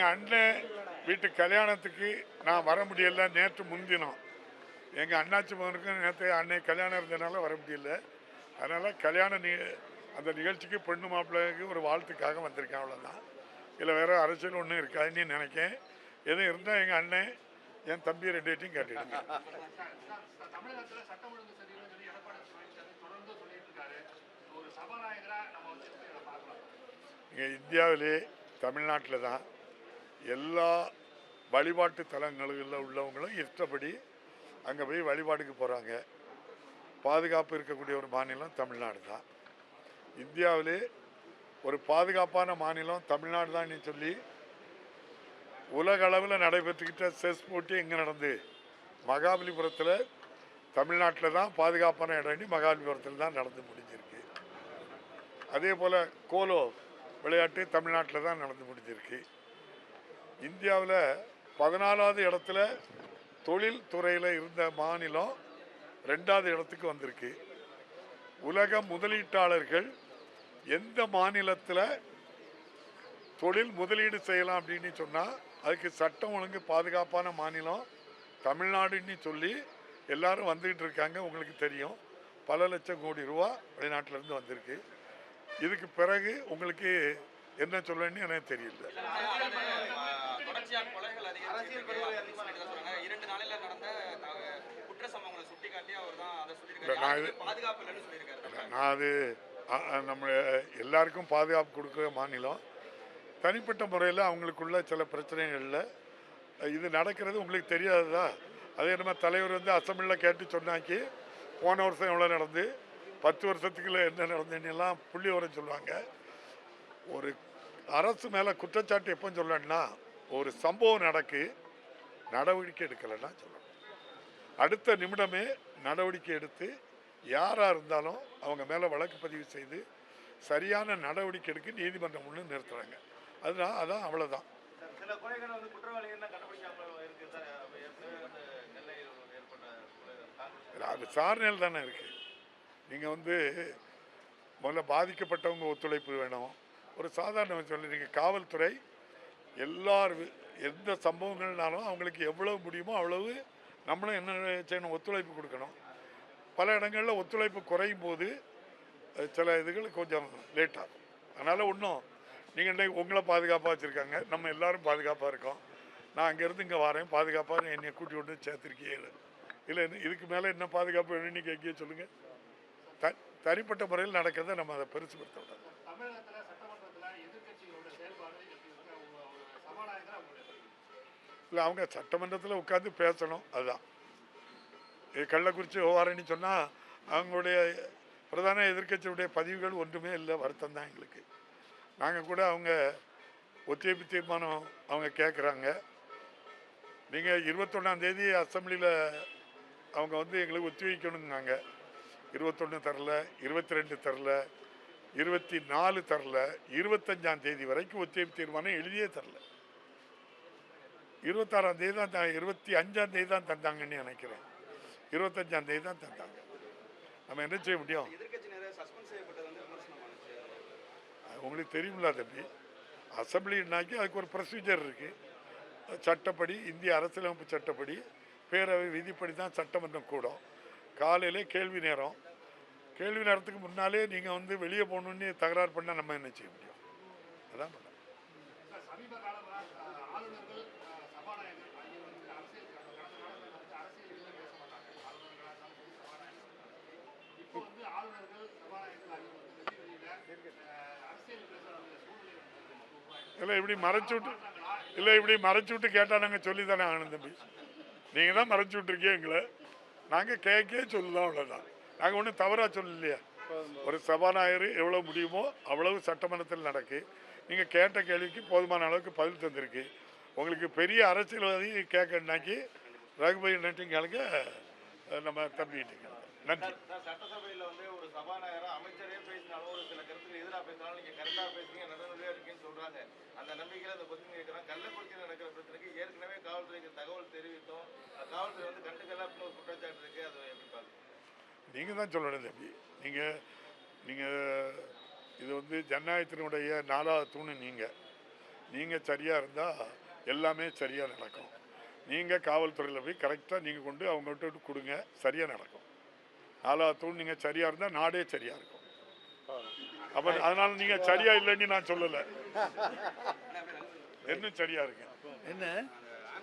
எங்கள் அண்ணன் வீட்டு கல்யாணத்துக்கு நான் வர முடியல நேற்று முன்தினம். எங்கள் அண்ணாச்சி மகனுக்கும் நேற்று அன்னை கல்யாணம் இருந்ததுனால வர முடியல. அதனால் கல்யாண நி அந்த நிகழ்ச்சிக்கு பெண்ணு மாப்பிள்ளைக்கு ஒரு வாழ்த்துக்காக வந்திருக்கேன் அவ்வளோதான் இதில் வேறு அரசியல் ஒன்றும் இருக்காதுன்னு நினைக்கேன். எதுவும் இருந்தால் எங்கள் அண்ணன் என் தம்பி ரெண்டு பேர்ட்டையும் கேட்டுடுங்க. இங்கே இந்தியாவிலே தமிழ்நாட்டில் தான் எல்லா வழிபாட்டு தலங்களில் உள்ளவங்களும் இஷ்டப்படி அங்கே போய் வழிபாடுக்கு போகிறாங்க பாதுகாப்பு இருக்கக்கூடிய ஒரு மாநிலம் தமிழ்நாடு தான். இந்தியாவிலே ஒரு பாதுகாப்பான மாநிலம் தமிழ்நாடு தான் சொல்லி உலக அளவில் நடைபெற்றுக்கிட்ட செஸ் போட்டி எங்கே நடந்து? மகாபலிபுரத்தில் தமிழ்நாட்டில் தான் பாதுகாப்பான இடம் மகாபலிபுரத்தில் தான் நடந்து முடிஞ்சிருக்கு. அதே போல் கோலோ விளையாட்டு தமிழ்நாட்டில் தான் நடந்து முடிஞ்சிருக்கு. இந்தியாவில் பதினாலாவது இடத்துல தொழில் துறையில் இருந்த மாநிலம் ரெண்டாவது இடத்துக்கு வந்திருக்கு. உலக முதலீட்டாளர்கள் எந்த மாநிலத்தில் தொழில் முதலீடு செய்யலாம் அப்படின்னு சொன்னால் அதுக்கு சட்டம் ஒழுங்கு பாதுகாப்பான மாநிலம் தமிழ்நாடுன்னு சொல்லி எல்லாரும் வந்துக்கிட்டு இருக்காங்க உங்களுக்கு தெரியும். பல லட்சம் கோடி ரூபா வெளிநாட்டிலேருந்து வந்திருக்கு. இதுக்கு பிறகு உங்களுக்கு என்ன சொல்லணும்னு எனக்கு தெரியல. தொடர்ச்சியாக கொலைகள் சொல்லிட்டு தான் சொல்றாங்க. இரண்டு நாளில் நடந்த குற்ற சம்பவங்களை சுட்டிக்காட்டி அவர் தான் அதை சொல்லியிருக்காரு பாதுகாப்பு இல்லைன்னு சொல்லியிருக்காரு. நான் அது நம்ம எல்லாருக்கும் பாதுகாப்பு கொடுக்குற மாநிலம். தனிப்பட்ட முறையில் அவங்களுக்குள்ள சில பிரச்சனைகளில் இது நடக்கிறது உங்களுக்கு தெரியாததா? அதே நம்ம தலைவர் வந்து அசம்பிளில் கேட்டு சொன்னாக்கி போன வருஷம் எவ்வளோ நடந்து பத்து வருஷத்துக்குள்ள என்ன நடந்துன்னு எல்லாம் புள்ளி வர சொல்லுவாங்க. ஒரு அரசு மேலே குற்றச்சாட்டு எப்போ சொல்லணும்னா ஒரு சம்பவம் நடக்கு நடவடிக்கை எடுக்கலைன்னா சொல்லணும். அடுத்த நிமிடமே நடவடிக்கை எடுத்து யாராக இருந்தாலும் அவங்க மேலே வழக்கு பதிவு செய்து சரியான நடவடிக்கை எடுக்க நீதிமன்றம் முன்னு நிறுத்துறாங்க. அதுதான் அதான் அவ்வளோதான் அது விசாரணையில் தானே இருக்குது நீங்கள் வந்து முதல்ல பாதிக்கப்பட்டவங்க ஒத்துழைப்பு வேணும். ஒரு சாதாரண சொல்லி நீங்கள் காவல்துறை எல்லார் வி- எந்த சம்பவங்கள்னாலும் அவங்களுக்கு எவ்வளவு முடியுமோ அவ்வளவு நம்மளும் என்ன செய்யணும் ஒத்துழைப்பு கொடுக்கணும். பல இடங்களில் ஒத்துழைப்பு குறையும் போது சில இதுகள் கொஞ்சம் லேட் ஆகும். அதனால் ஒன்றும் நீங்கள் இன்றைக்கு உங்களை பாதுகாப்பாக வச்சுருக்காங்க. நம்ம எல்லாரும் பாதுகாப்பாக இருக்கோம். நான் அங்கேருந்து இங்கே வரேன். பாதுகாப்பாக என்னை கூட்டி கொண்டு சேர்த்துருக்கீங்க இல்லை இதுக்கு மேலே என்ன பாதுகாப்பு வேணும்னு கேட்க சொல்லுங்கள் த தனிப்பட்ட முறையில் நடக்கிறத நம்ம அதை பெருசுப்படுத்த விடாது இல்லை அவங்க சட்டமன்றத்தில் உட்காந்து பேசணும் அதுதான் இது கள்ளக்குறிச்சி விவகாரம்னு சொன்னால் அவங்களுடைய பிரதான எதிர்க்கட்சியுடைய பதிவுகள் ஒன்றுமே இல்லை வருத்தம் தான் எங்களுக்கு. நாங்கள் கூட அவங்க ஒத்திவைப்பு தீர்மானம் அவங்க கேட்குறாங்க நீங்கள் இருபத்தொன்னாந்தேதி அசம்பிளியில் அவங்க வந்து எங்களுக்கு ஒத்திவைக்கணுங்காங்க இருபத்தொன்று தரல இருபத்தி ரெண்டு தரல இருபத்தி நாலு தரல இருபத்தஞ்சாம் தேதி வரைக்கும் ஒத்திவைப்பு தீர்மானம் எழுதியே தரல. இருபத்தாறாம் தேதி தான் த- இருபத்தி அஞ்சாம் தேதி தான் தந்தாங்கன்னு நினைக்கிறேன். இருபத்தஞ்சாம் தேதி தான் தந்தாங்க. நம்ம என்ன செய்ய முடியும்? அது உங்களுக்கு தெரியுமில்ல தம்பி அசம்பிளின்னாக்கி அதுக்கு ஒரு ப்ரொசீஜர் இருக்குது சட்டப்படி இந்திய அரசியலமைப்பு சட்டப்படி பேரவை விதிப்படி தான் சட்டமன்றம் கூடும். காலையிலே கேள்வி நேரம். கேள்வி நேரத்துக்கு முன்னாலே நீங்கள் வந்து வெளியே போகணுன்னு தகராறு பண்ணால் நம்ம என்ன செய்ய முடியும்? அதான் பண்ண சமீப காலமா அஹ், ஆளுநர்கள் சபாநாயகர் ஆகியோர் வந்து அரசியல் கடந்த காலங்களில் வந்து அரசியல் இல்லை பேச மாட்டாங்க. ஆளுநர்களாக இருந்தாலும் சரி சபாநாயகர் இப்போ வந்து ஆளுநர்கள் சபாநாயகர்கள் ஆகியோர் வந்து வெற்றி வெளியில அரசியல் ஒரு சூழ்நிலை. இல்லை இப்படி மறைச்சு விட்டு இல்லை இப்படி மறைச்சு விட்டு கேட்டால் நாங்கள் சொல்லி தானே ஆகணும் தம்பி. நீங்கள் தான் மறைச்சு விட்டுருக்கீங்க எங்களை. நாங்கள் கேட்கே சொல்லலாம் அவ்வளோதான் நாங்கள் ஒன்றும் தவறாக சொல்லலையே. ஒரு சபாநாயகர் எவ்வளோ முடியுமோ அவ்வளவு சட்டமன்றத்தில் நடக்கு. நீங்கள் கேட்ட கேள்விக்கு போதுமான அளவுக்கு பதில் தந்திருக்கு. உங்களுக்கு பெரிய அரசியல்வாதி கேட்கணுனாக்கி ரகுபதி நட்டிங்களுக்கு நம்ம தம்பிக்கிட்டீங்க நன்றி. சட்டசபையில் வந்து ஒரு சபாநாயகரா அமைச்சரே பேசினாலும் ஒரு சில கருத்துக்கு எதிராக பேசினாலும் நீங்க கரெக்டா பேசுறீங்க நடுநிலையா இருக்கீங்கன்னு சொல்றாங்க. அந்த நம்பிக்கையில அந்த கொஸ்டின் கேட்கறாங்க கள்ளக்குறிச்சியில் நடக்கிற பிரச்சனைக்கு ஏற்கனவே காவல்துறைக்கு தகவல் தெரிவித்தோம். காவல்துறை வந்து கண்டுக்கல அப்படின்னு ஒரு குற்றச்சாட்டு இருக்கு. அது எப்படி பாருங்க நீங்கள் தான் சொல்லணும் தம்பி. நீங்கள் நீங்கள் இது வந்து ஜனநாயகத்தினுடைய நாலாவது தூணு நீங்கள் நீங்கள் சரியாக இருந்தால் எல்லாமே சரியாக நடக்கும். நீங்கள் காவல்துறையில் போய் கரெக்டாக நீங்கள் கொண்டு அவங்கள்ட்ட விட்டு கொடுங்க சரியாக நடக்கும். நாலாவது தூண் நீங்கள் சரியாக இருந்தால் நாடே சரியாக இருக்கும். அப்போ அதனால் நீங்கள் சரியாக இல்லைன்னு நான் சொல்லலை. இன்னும் சரியாக இருக்கேன் என்ன?